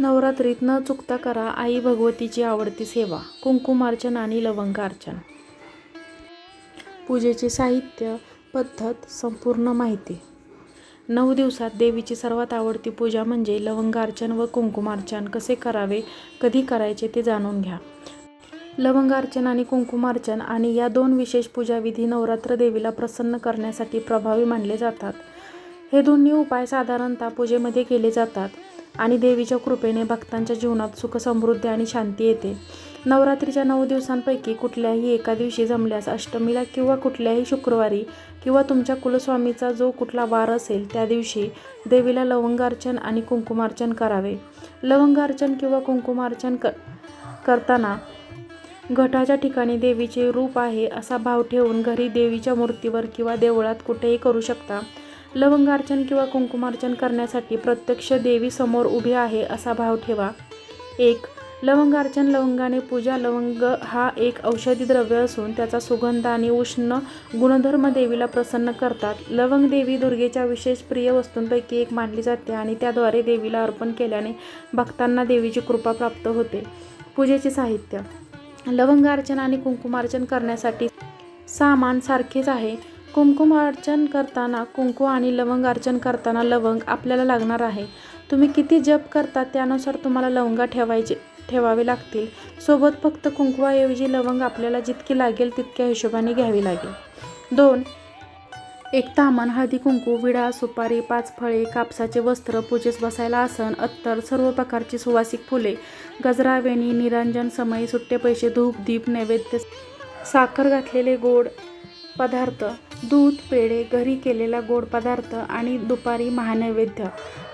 नवरात्रीत न चुकता करा आई भगवतीची आवडती सेवा. कुंकुमार्चन आणि लवंगार्चन. पूजेचे साहित्य पद्धत संपूर्ण माहिती. नऊ दिवसात देवीची सर्वात आवडती पूजा म्हणजे लवंगार्चन व कुंकुमार्चन. कसे करावे कधी करायचे ते जाणून घ्या. लवंगार्चन आणि कुंकुमार्चन आणि या दोन विशेष पूजाविधी नवरात्र देवीला प्रसन्न करण्यासाठी प्रभावी मानले जातात. हे दोन्ही उपाय साधारणतः पूजेमध्ये केले जातात. आणि देवीच्या कृपेने भक्तांच्या जीवनात सुख समृद्धी आणि शांती येते. नवरात्रीच्या नऊ दिवसांपैकी कुठल्याही एका दिवशी जमल्यास अष्टमीला किंवा कुठल्याही शुक्रवारी किंवा तुमच्या कुलस्वामीचा जो कुठला वार असेल त्या दिवशी देवीला लवंगार्चन आणि कुंकुमार्चन करावे. लवंगार्चन किंवा कुंकुमार्चन क करताना घटाच्या ठिकाणी देवीचे रूप आहे असा भाव ठेवून घरी देवीच्या मूर्तीवर किंवा देवळात कुठेही करू शकता. लवंगार्चन किंवा कुंकुमार्चन करण्यासाठी प्रत्यक्ष देवी समोर उभी आहे असा भाव ठेवा. एक लवंगार्चन लवंगाने पूजा. लवंग हा एक औषधी द्रव्य असून त्याचा सुगंध आणि उष्ण गुणधर्म देवीला प्रसन्न करतात. लवंग देवी दुर्गेच्या विशेष प्रिय वस्तूंपैकी एक मानली जाते आणि त्याद्वारे देवीला अर्पण केल्याने भक्तांना देवीची कृपा प्राप्त होते. पूजेचे साहित्य. लवंगार्चन आणि कुंकुमार्चन करण्यासाठी सामान सारखेच आहे. कुंकुमार्चन करताना कुंकू आणि लवंग अर्चन करताना लवंग आपल्याला लागणार आहे. तुम्ही किती जप करता त्यानुसार तुम्हाला लवंगा ठेवायचे ठेवावे लागतील. सोबत फक्त कुंकवाऐवजी लवंग आपल्याला जितकी लागेल तितक्या हिशोबाने घ्यावी लागेल. दोन एक तामन हळदी कुंकू विडा सुपारी पाच फळे कापसाचे वस्त्र पूजेस बसायला आसन अत्तर सर्व प्रकारची सुवासिक फुले गजरा वेणी निरंजन समयी सुट्टे पैसे धूप दीप नैवेद्य साखर घातलेले गोड पदार्थ दूध पेढे घरी केलेला गोड पदार्थ आणि दुपारी महानैवेद्य.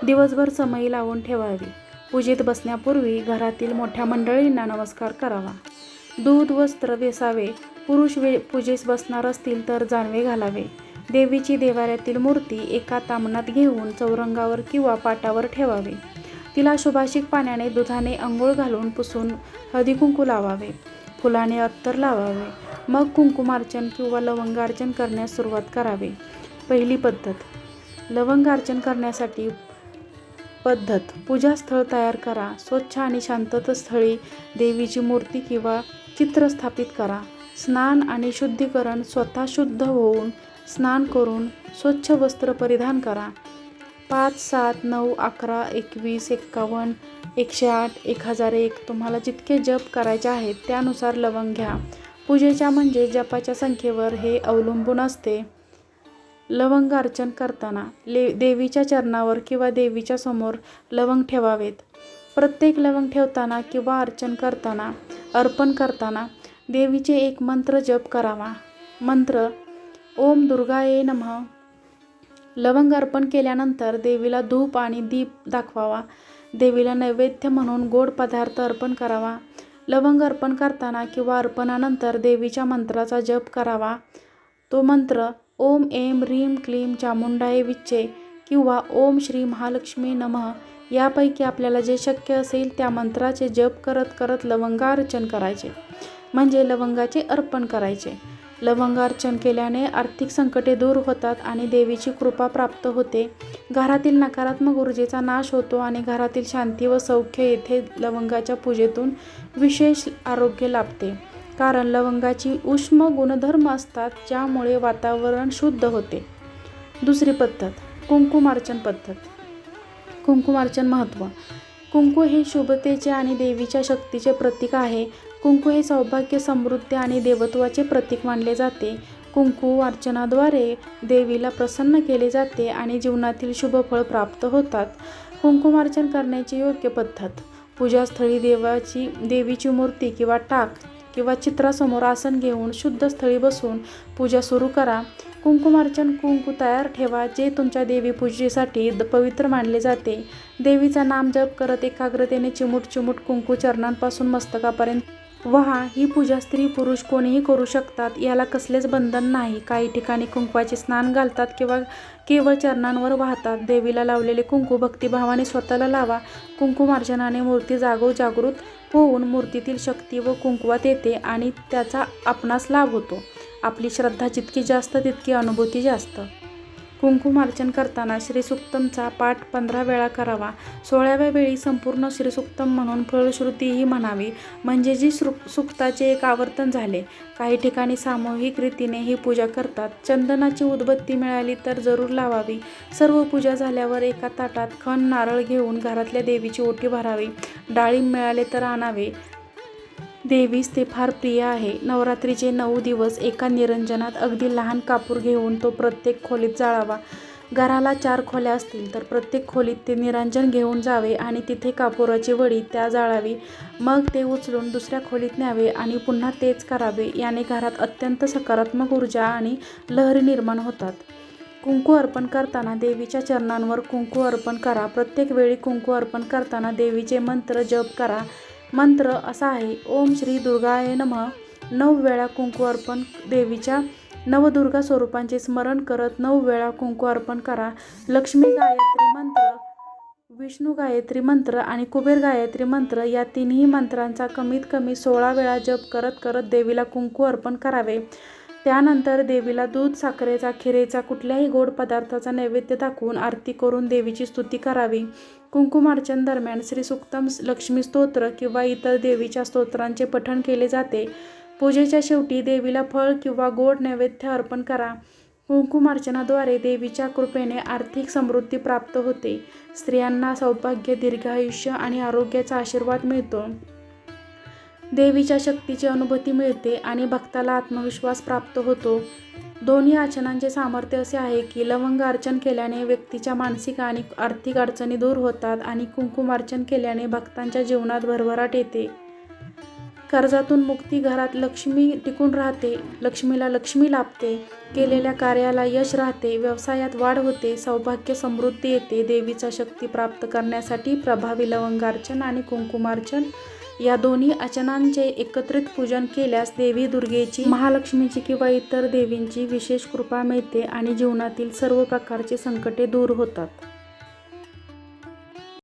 दिवसभर समयी लावून ठेवावी. पूजेत बसण्यापूर्वी घरातील मोठ्या मंडळींना नमस्कार करावा. दूध वस्त्र वेसावे. पुरुष वे पूजेस बसणार असतील तर जानवे घालावे. देवीची देवाऱ्यातील मूर्ती एका तामणात घेऊन चौरंगावर किंवा पाटावर ठेवावे. तिला सुभाषिक पाण्याने दुधाने अंघोळ घालून पुसून हळदी कुंकू लावावे. फुलाने अत्तर लावावे. मग कुंकुमार्चन किंवा लवंगार्चन करण्यास सुरुवात करावे. पहिली पद्धत. लवंगार्चन करण्यासाठी पद्धत. पूजास्थळ तयार करा. स्वच्छ आणि शांततस्थळी देवीची मूर्ती किंवा चित्र स्थापित करा. स्नान आणि शुद्धीकरण स्वतः शुद्ध होऊन स्नान करून स्वच्छ वस्त्र परिधान करा. पाच सात नऊ अकरा एकवीस एक्कावन्न एकशे आठ एक हजार एक तुम्हाला जितके जप करायचे आहेत त्यानुसार लवंग घ्या. पूजेच्या म्हणजे जपाच्या संख्येवर हे अवलंबून असते. लवंग अर्चन करताना ले देवीच्या चरणावर किंवा देवीच्या समोर लवंग ठेवावेत. प्रत्येक लवंग ठेवताना किंवा अर्चन करताना अर्पण करताना देवीचे एक मंत्र जप करावा. मंत्र ओम दुर्गाये नमः. लवंग अर्पण केल्यानंतर देवीला धूप आणि दीप दाखवावा. देवीला नैवेद्य म्हणून गोड पदार्थ अर्पण करावा. लवंग अर्पण करताना किंवा अर्पणानंतर देवीच्या मंत्राचा जप करावा. तो मंत्र ओम एम ह्रीम क्लीम चामुंडाये विच्चे किंवा ओम श्री महालक्ष्मी नमः यापैकी आपल्याला जे शक्य असेल त्या मंत्राचे जप करत करत लवंगार्चन करायचे. म्हणजे लवंगाचे अर्पण करायचे. लवंगार्चन केल्याने आर्थिक संकटे दूर होतात आणि देवीची कृपा प्राप्त होते. घरातील नकारात्मक ऊर्जेचा नाश होतो आणि घरातील शांती व सौख्य येथे लवंगाच्या पूजेतून विशेष आरोग्य लाभते. कारण लवंगाची उष्म गुणधर्म असतात ज्यामुळे वातावरण शुद्ध होते. दुसरी पद्धत कुंकुमार्चन पद्धत. कुंकुमार्चन महत्त्व कुंकू हे शुभतेचे आणि देवीच्या शक्तीचे प्रतीक आहे. कुंकू हे सौभाग्य समृद्धी आणि देवत्वाचे प्रतीक मानले जाते. कुंकू अर्चनाद्वारे देवीला प्रसन्न केले जाते आणि जीवनातील शुभफळ प्राप्त होतात. कुंकुमार्चन करण्याची योग्य पद्धत. पूजास्थळी देवाची देवीची मूर्ती किंवा टाक किंवा चित्रासमोर आसन घेऊन शुद्ध स्थळी बसून पूजा सुरू करा. कुंकुमार्चन कुंकू तयार ठेवा जे तुमच्या देवी पूजेसाठी द पवित्र मानले जाते. देवीचा नाम जप करत एकाग्रतेने चिमूट चिमूट कुंकू चरणांपासून मस्तकापर्यंत वहा ही पूजा स्त्री पुरुष कोणीही करू शकतात. याला कसलेच बंधन नाही. काही ठिकाणी कुंकवाचे स्नान घालतात किंवा केवळ चरणांवर वाहतात. देवीला लावलेले कुंकू भक्तिभावाने स्वतःला लावा. कुंकुमार्चनाने मूर्ती जागो जागृत होऊन मूर्तीतील शक्ती व कुंकवात येते आणि त्याचा आपणास लाभ होतो. आपली श्रद्धा जितकी जास्त तितकी अनुभूती जास्त. कुंकुमार्चन करताना श्रीसुक्तमचा पाठ पंधरा वेळा करावा. सोळाव्या वेळी संपूर्ण श्रीसुक्तम म्हणून फळश्रुतीही म्हणावी. म्हणजे जी सृ सुक्ताचे एक आवर्तन झाले. काही ठिकाणी सामूहिक रीतीने ही पूजा करतात. चंदनाची उदबत्ती मिळाली तर जरूर लावावी. सर्व पूजा झाल्यावर एका ताटात खण नारळ घेऊन घरातल्या देवीची ओटी भरावी. डाळिंब मिळाले तर आणावे. देवीस ते फार प्रिय आहे. नवरात्रीचे नऊ दिवस एका निरंजनात अगदी लहान कापूर घेऊन तो प्रत्येक खोलीत जाळावा. घराला चार खोल्या असतील तर प्रत्येक खोलीत ते निरांजन घेऊन जावे आणि तिथे कापुराची वडी त्या जाळावी. मग ते उचलून दुसऱ्या खोलीत न्यावे आणि पुन्हा तेच करावे. याने घरात अत्यंत सकारात्मक ऊर्जा आणि लहरी निर्माण होतात. कुंकू अर्पण करताना देवीच्या चरणांवर कुंकू अर्पण करा. प्रत्येक वेळी कुंकू अर्पण करताना देवीचे मंत्र जप करा. मंत्र असा आहे ओम श्री दुर्गाय नमः. नऊ वेळा कुंकू अर्पण देवीच्या नवदुर्गा स्वरूपांचे स्मरण करत नऊ वेळा कुंकू अर्पण करा. लक्ष्मी गायत्री मंत्र विष्णू गायत्री मंत्र आणि कुबेर गायत्री मंत्र या तिन्ही मंत्रांचा कमीत कमी सोळा वेळा जप करत करत देवीला कुंकू अर्पण करावे. त्यानंतर देवीला दूध साखरेचा खिरेचा कुठल्याही गोड पदार्थाचा नैवेद्य दाखवून आरती करून देवीची स्तुती करावी. कुंकुमार्चन दरम्यान श्रीसुक्तम लक्ष्मी स्तोत्र किंवा इतर देवीच्या स्तोत्रांचे पठण केले जाते. पूजेच्या शेवटी देवीला फळ किंवा गोड नैवेद्य अर्पण करा. कुंकुमार्चनाद्वारे देवीच्या कृपेने आर्थिक समृद्धी प्राप्त होते. स्त्रियांना सौभाग्य दीर्घायुष्य आणि आरोग्याचा आशीर्वाद मिळतो. देवीच्या शक्तीची अनुभूती मिळते आणि भक्ताला आत्मविश्वास प्राप्त होतो. दोन्ही आचनांचे सामर्थ्य असे आहे की लवंग अर्चन केल्याने व्यक्तीच्या मानसिक आणि आर्थिक अडचणी दूर होतात आणि कुंकुमार्चन केल्याने भक्तांच्या जीवनात भरभराट येते. कर्जातून मुक्ती घरात लक्ष्मी टिकून राहते लक्ष्मीला लक्ष्मी लाभते केलेल्या कार्याला यश राहते व्यवसायात वाढ होते सौभाग्य समृद्धी येते देवीचा शक्ती प्राप्त करण्यासाठी प्रभावी लवंगार्चन आणि कुंकुमार्चन या दोन्ही अचनांचे एकत्रित पूजन केल्यास देवी दुर्गेची महालक्ष्मीची किंवा इतर देवींची विशेष कृपा मिळते आणि जीवनातील सर्व प्रकारचे संकटे दूर होतात.